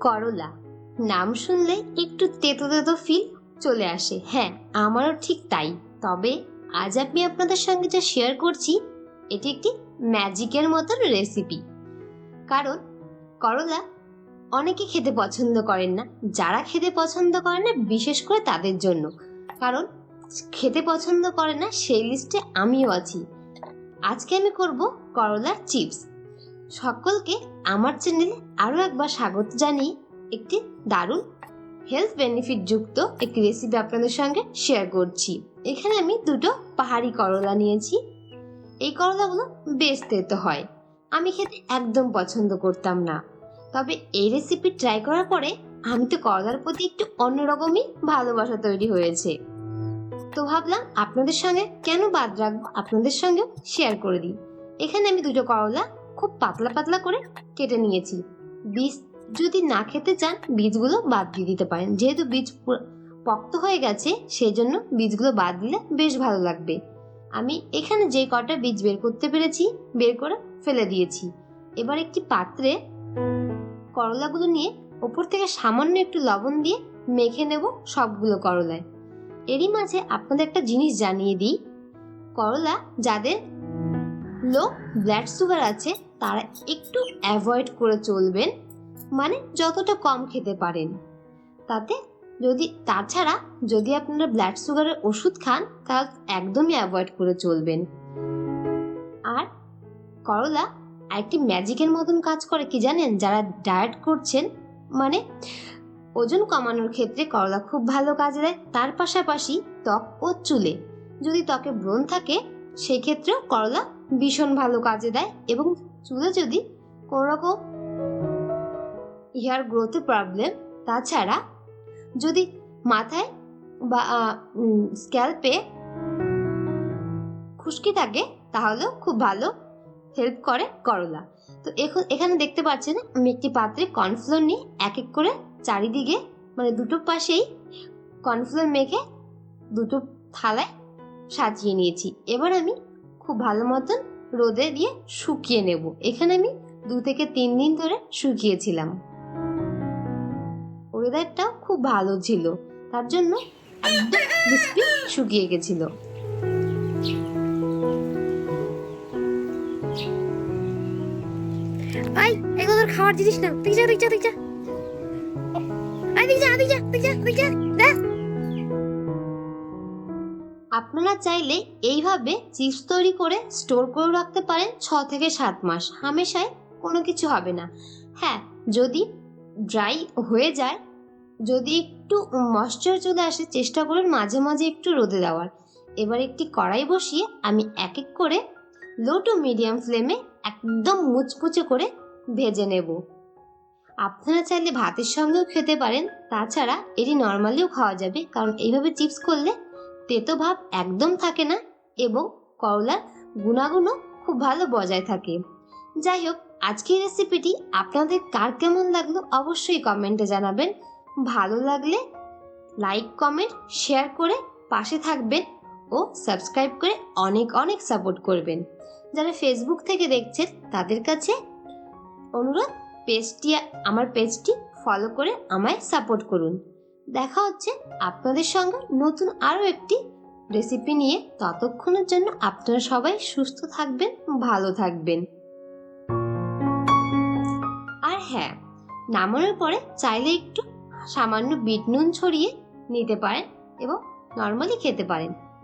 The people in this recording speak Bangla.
করলা। নাম শুনলে একটু তেতো তেতো ফিল চলে আসে। হ্যাঁ আমারও ঠিক তাই। তবে আজ আমি আপনাদের সঙ্গে যা শেয়ার করছি, এটি একটি ম্যাজিকের মতন রেসিপি কারণ করলা অনেকে খেতে পছন্দ করেন না। যারা খেতে পছন্দ করে না, বিশেষ করে তাদের জন্য। কারণ খেতে পছন্দ করে না, সেই লিস্টে আমিও আছি। আজকে আমি করব করলার চিপস সকলকে আমার চ্যানেলে আরও একবার স্বাগত জানিয়ে একটি দারুণ হেলথ বেনিফিট যুক্ত একটি রেসিপি আপনাদের সঙ্গে শেয়ার করছি। এখানে আমি দুটো পাহাড়ি করলা নিয়েছি। এই করলাগুলো বেশ তেতো হয়। আমি খেতে একদম পছন্দ করতাম না। তবে এই রেসিপি ট্রাই করার পরে আমি তো করলার প্রতি একটু অন্যরকমই ভালোবাসা তৈরি হয়েছে। তো ভাবলাম আপনাদের সঙ্গে কেন বাদ রাখব? আপনাদের সঙ্গেও শেয়ার করে দিই। এখানে আমি দুটো করলা খুব পাতলা পাতলা করে কেটে নিয়েছি। বীজ যদি না খেতে চান, বীজগুলো বাদ দিয়ে দিতে পারেন। যেহেতু বীজ পক্ত হয়ে গেছে সেই জন্য বীজগুলো বাদ দিলে বেশ ভালো লাগবে। আমি এখানে যে কটা বীজ বের করতে পেরেছি, বের করে ফেলে দিয়েছি। এবার একটি পাত্রে করলাগুলো নিয়ে ওপর থেকে সামান্য একটু লবণ দিয়ে মেখে নেব সবগুলো করলায়। এরই মাঝে আপনাদের একটা জিনিস জানিয়ে দিই। করলা যাদের লো ব্লাড সুগার আছে, তারা একটু অ্যাভয়েড করে চলবেন মানে যতটা কম খেতে পারেন। তাতে যদি, তাছাড়া যদি আপনারা ব্লাড সুগারের ওষুধ খান তাহলে একদমই অ্যাভয়েড করে চলবেন। আর করলা আরেকটি ম্যাজিকের মতন কাজ করে কি জানেন? যারা ডায়েট করছেন মানে ওজন কমানোর ক্ষেত্রে করলা খুব ভালো কাজ দেয়। তার পাশাপাশি ত্বক ও চুলে যদি ত্বকে ব্রণ থাকে সেই ক্ষেত্রেও করলা ভীষণ ভালো কাজে দেয় এবং চুলে যদি কোনো রকম হেয়ার গ্রোথে প্রবলেম তাছাড়া যদি মাথায় বা স্ক্যাল্পে খুশকি থাকে, তাহলেও খুব ভালো হেল্প করে করলা। তো এখানে দেখতে পাচ্ছেন আমি একটি পাত্রে কর্নফ্লোর নিয়ে এক এক করে চারিদিকে মানে দুটো পাশেই কর্নফ্লোর মেখে দুটো থালায় সাজিয়ে নিয়েছি। এবার আমি খুব ভালো মতন রোদে দিয়ে শুকিয়ে নেব। এখানে আমি দু থেকে তিন দিন ধরে শুকিয়েছিলাম। ওয়েদারটাও খুব ভালো ছিল। তার জন্য একদম শুকিয়ে গেছিল। আই তোর খাওয়ার জিনিস না। তুই যা তুই যা তুই যা। আই তুই যা তুই যা তুই যা তুই যা। দেখ আপনারা চাইলে এইভাবে চিপস তৈরি করে স্টোর করে রাখতে পারেন ছ থেকে সাত মাস। হামেশায় কোনো কিছু হবে না। হ্যাঁ যদি ড্রাই হয়ে যায়, যদি একটু ময়শ্চার চলে আসে, চেষ্টা করুন মাঝে মাঝে একটু রোদে দেওয়ার। এবার একটি কড়াই বসিয়ে আমি এক এক করে লো টু মিডিয়াম ফ্লেমে একদম মুচমুচে করে ভেজে নেব। আপনারা চাইলে ভাতের সঙ্গেও খেতে পারেন, তাছাড়া এটি নর্মালিও খাওয়া যাবে, কারণ এইভাবে চিপস করলে তেতো ভাব একদম থাকে না এবং করলার গুণাগুণও খুব ভালো বজায় থাকে। যাই হোক আজকের রেসিপিটি আপনাদের কার কেমন লাগল অবশ্যই কমেন্টে জানাবেন। ভালো লাগলে লাইক কমেন্ট শেয়ার করে পাশে থাকবেন ও সাবস্ক্রাইব করে অনেক অনেক সাপোর্ট করবেন। যারা ফেসবুক থেকে দেখছেন, তাদের কাছে অনুরোধ পেজটি আমার পেজটি ফলো করে আমায় সাপোর্ট করুন। দেখা হচ্ছে আপনাদের সঙ্গে নতুন আরও একটি রেসিপি নিয়ে। ততক্ষণের জন্য আপনারা সবাই সুস্থ থাকবেন, ভালো থাকবেন। আর হ্যাঁ নামানোর পরে চাইলে একটু সামান্য বিট নুন ছড়িয়ে নিতে পারেন এবং নর্মালি খেতে পারেন।